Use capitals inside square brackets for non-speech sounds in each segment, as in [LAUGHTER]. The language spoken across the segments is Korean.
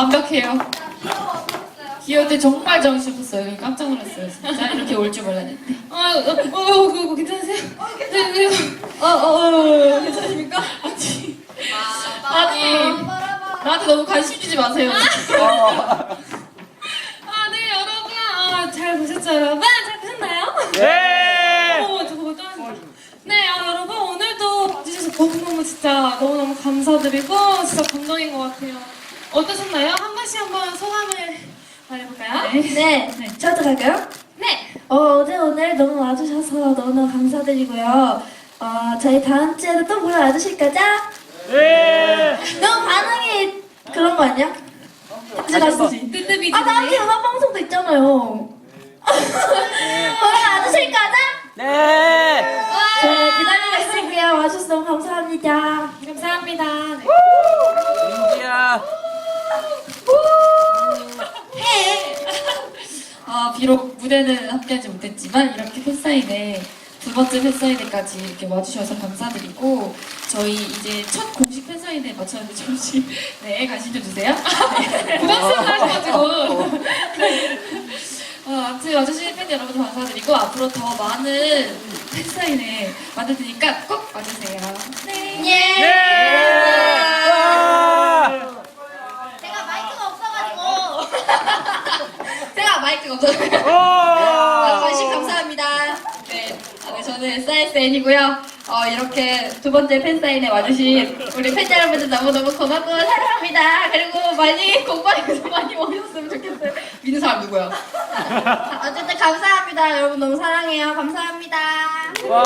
완벽해요. 귀여울 때 정말 정신 없었어요. 깜짝 놀랐어요. 진짜 이렇게 올 줄 몰랐는데. 아, 어, 어, 어, 그거 괜찮으세요? 네, 네. 어, 어, 어, 괜찮습니까? 아니, 아니, 나한테 너무 관심 주지 마세요. 어. 아, 네, 여러분. 아, 잘 보셨죠, 여러분? 잘 보셨나요? 네. 어, 저거 또 하시네. 네, 아, 여러분 오늘도 봐주셔서 너무너무 진짜 너무너무 감사드리고 진짜 감동인 것 같아요. 어떠셨나요? 한 번씩 한번 소감을 말해볼까요? 네, 저도 갈까요? 네. 어, 어제 오늘 너무 와주셔서 너무너무 감사드리고요. 어, 저희 다음 주에도 또 보러 와주실 거죠? 네. 너무 반응이 그런 거 아니야? 이제 갔지? 뜨뜻이 아, 다음 주에 음악 방송도 있잖아요. [LAUGHS] 보러 와주실 거죠? 네. 네, 기다리고 있을게요. 와주셔서 너무 감사합니다. 감사합니다. 네. 아, 비록 무대는 함께하지 못했지만 이렇게 팬사인회 두 번째 팬사인회까지 이렇게 와주셔서 감사드리고 저희 이제 첫 공식 팬사인회 마쳤는데 잠시 [LAUGHS] 네 관심 좀 주세요. 부담스럽게 하셔가지고 어, 아무튼 와주신 팬 여러분 감사드리고 앞으로 더 많은 팬사인회 만들 테니까 꼭 와주세요. 네. 예. 네. 와. 제가 마이크가 없어가지고. 제가 마이크가 없어요. 아, 관심 감사합니다. 네, 아, 네, 저는 SISN이고요. 어, 이렇게 두 번째 팬사인회 와주신 우리 팬 여러분들 너무너무 고맙고 사랑합니다. 그리고 많이 공부하면서 많이 오셨으면 좋겠어요. 믿는 사람 누구야? 어쨌든 감사합니다. 여러분 너무 사랑해요. 감사합니다. 와.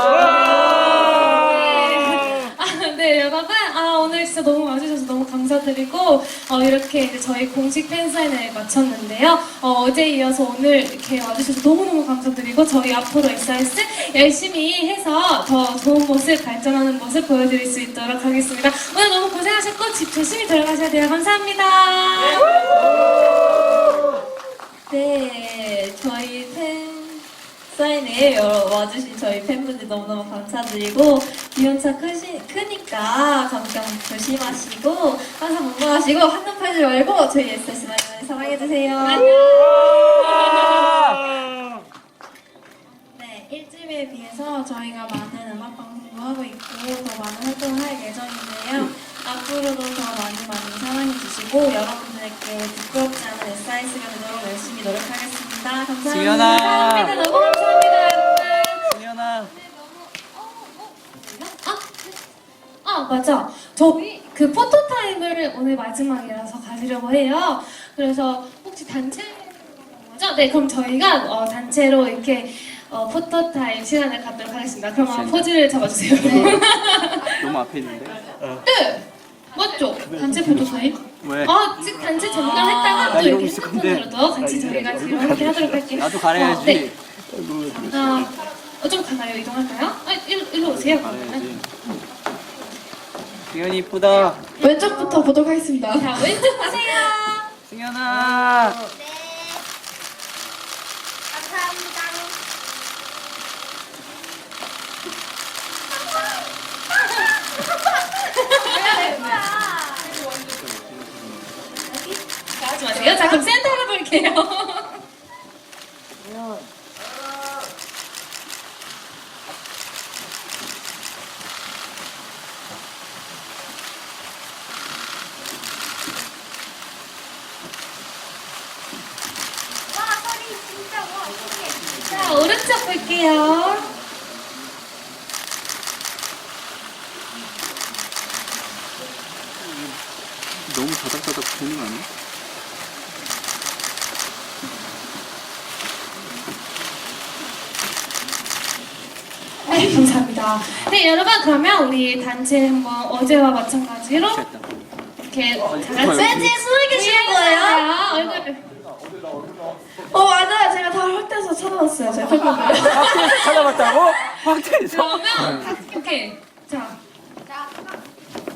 아, 네, 여러분. 아, 오늘 진짜 너무 와주셔서 너무 감사드리고, 어, 이렇게 이제 저희 공식 팬사인회 마쳤는데요. 어, 제 이어서 오늘 이렇게 와주셔서 너무너무 감사드리고, 저희 앞으로 SIS 열심히 해서 더 좋은 모습, 발전하는 모습 보여드릴 수 있도록 하겠습니다. 오늘 너무 고생하셨고, 집 조심히 들어가셔야 돼요. 감사합니다. 네, 저희 팬 사인회 여러 와주신 저희 팬분들 너무너무 감사드리고 기온차 크시, 크니까 감경 조심하시고 항상 건강하시고 한눈 팔지 말고 저희 SS 많이 많이 사랑해주세요. 네, 일집에 비해서 저희가 많은 음악 방송도 하고 있고 더 많은 활동을 할 예정인데요. 앞으로도 더 많이 많이 사랑해주시고 여러분들에게 부끄럽지 않은 SIS가 되도록 열심히 노력하겠습니다. 감사합니다. 지연아. 감사합니다. 너무 감사합니다, 여러분. 승현아. 아, 아 맞아. 저희 그 포토 타임을 오늘 마지막이라서 가지려고 해요. 그래서 혹시 단체 죠 네, 그럼 저희가 어, 단체로 이렇게 어, 포토 타임 시간을 갖도록 하겠습니다. 그럼 한번 포즈를 잡아주세요. 네. [LAUGHS] 너무 앞에 있는데. 맞죠? 단체 포토 타임? 왜? 아, 즉 단체 전달했다가 나 또 이러고 이렇게 있을 건데. 핸드폰으로도 같이 저희가 지금 이렇게 하도록 할게요. 나도 가려야지. 어, 네. 아, 어, 좀 가나요? 이동할까요? 아, 일로, 일로 오세요. 가려야지. 승현이 이쁘다. 왼쪽부터 보도록 하겠습니다. 자, 왼쪽 보세요. 승현아. 자, 하지 마세요. 자, 그럼 센터로 볼게요. 자, 오른쪽 볼게요. 너무 자닥자닥 되는 거 아니야? 네, 감사합니다. 네, 여러분, 그러면 우리 단체 한번 어제와 마찬가지로. 이렇게 다 같이 숨을 계시는 거예요? 얼굴. 어 맞아요. 제가 다 확대해서 찾아봤어요. 제 팬분들. 확대해서 찾아봤다고? 확대해서? 그러면, 다- 오케이. 자, 자,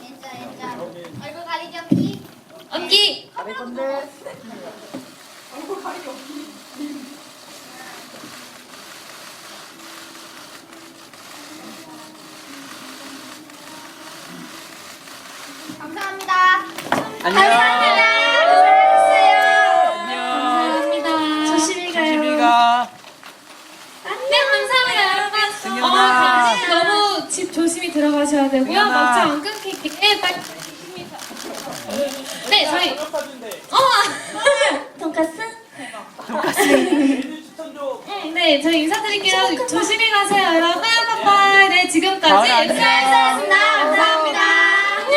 인자, 인자. 얼굴 가리지 않기. 언기. 감사합니다. 안녕. 너무 집 조심히 들어가셔야 되고요. 막차 안 끊기게 네, 빨리 조심히 가- 네, 저희 어, 돈까스? 음, 네, 저희 인사드릴게요. 조심히 가세요, 여러분. 빠빠이. 네, 지금까지 가을 안 돼요. 인사했습니다. 감사합니다. 안녕.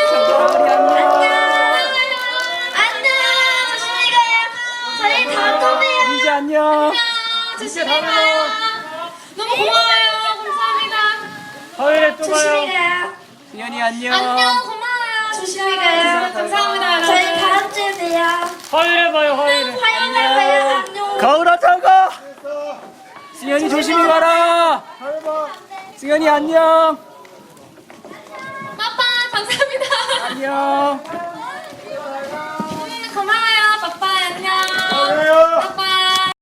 안녕. 조심히 가요. 저희 다음 컵에요. 민지 안녕. 안녕. 조심히 가요. 너무 고마워요. 감사합니다. 화요일에 또 조심히 봐요. 가요. 승현이 안녕. 안녕. 고마워요. 조심히 가요. 감사합니다, 여러분. 저희 다음 주에 봬요. 화요일에 봐요. 화요일에. 화요일에 봐요. 안녕. 가을아 잘 가. 승현이 조심히 가라. 승현이 안녕. 빠빠. 감사합니다. 안녕.